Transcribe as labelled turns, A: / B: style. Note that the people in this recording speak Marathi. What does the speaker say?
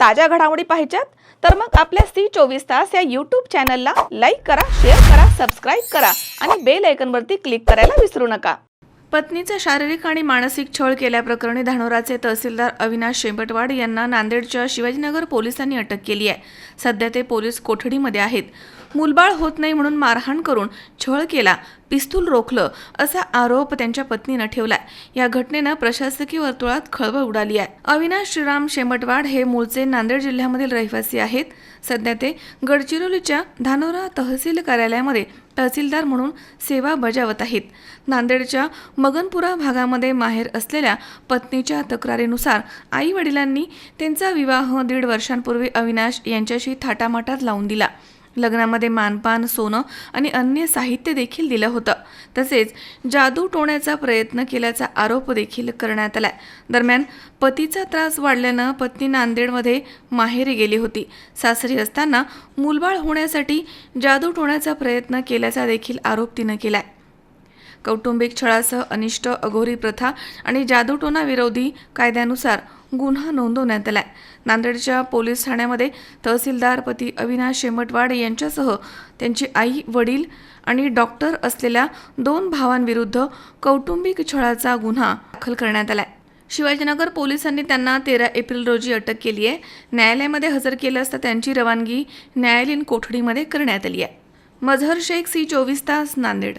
A: ताज्या घडामोडी पाहिजेत तर मग आपल्या सी चोवीस तास या यूट्यूब चॅनलला लाईक करा शेअर करा सबस्क्राईब करा आणि बेल आयकनवरती क्लिक करायला विसरू नका. पत्नीचा शारीरिक आणि मानसिक छळ केल्याप्रकरणी धानोराचे तहसीलदार अविनाश शेंबटवाड यांना नांदेडच्या शिवाजीनगर पोलिसांनी अटक केली आहे. सध्या ते पोलीस कोठडीमध्ये आहेत. मुलबाळ होत नाही म्हणून मारहाण करून छळ केला. पिस्तूल रोखलं असा आरोप त्यांच्या पत्नीनं ठेवलाय. या घटनेनं प्रशासकीय वर्तुळात खळबळ उडाली आहे. अविनाश श्रीराम शेमटवाड हे मूळचे नांदेड जिल्ह्यामधील रहिवासी आहेत. सध्या ते गडचिरोलीच्या धानोरा तहसील कार्यालयामध्ये तहसीलदार म्हणून सेवा बजावत आहेत. नांदेडच्या मगनपुरा भागामध्ये माहेर असलेल्या पत्नीच्या तक्रारीनुसार आई वडिलांनी त्यांचा विवाह दीड वर्षांपूर्वी अविनाश यांच्याशी थाटामाटात लावून दिला. लग्नामध्ये मानपान सोनं आणि अन्य साहित्य देखील दिलं होतं. तसेच जादू टोण्याचा प्रयत्न केल्याचा आरोप देखील करण्यात आलाय. दरम्यान पतीचा त्रास वाढल्यानं पत्नी नांदेडमध्ये माहेरी गेली होती. सासरी असताना मूलबाळ होण्यासाठी जादू टोण्याचा प्रयत्न केल्याचा देखील आरोप तिनं केलाय. कौटुंबिक छळासह अनिष्ट अघोरी प्रथा आणि जादूटोना विरोधी कायद्यानुसार गुन्हा नोंदवण्यात आला नांदेडच्या पोलीस ठाण्यामध्ये तहसीलदार पती अविनाश शेमटवाड यांच्यासह त्यांची आई वडील आणि डॉक्टर असलेल्या दोन भावांविरुद्ध कौटुंबिक छळाचा गुन्हा दाखल करण्यात आला शिवाजीनगर पोलिसांनी त्यांना तेरा एप्रिल रोजी अटक केली आहे. न्यायालयामध्ये हजर केलं असता त्यांची रवानगी न्यायालयीन कोठडीमध्ये करण्यात आली आहे. मझहर शेख सी चोवीस तास नांदेड.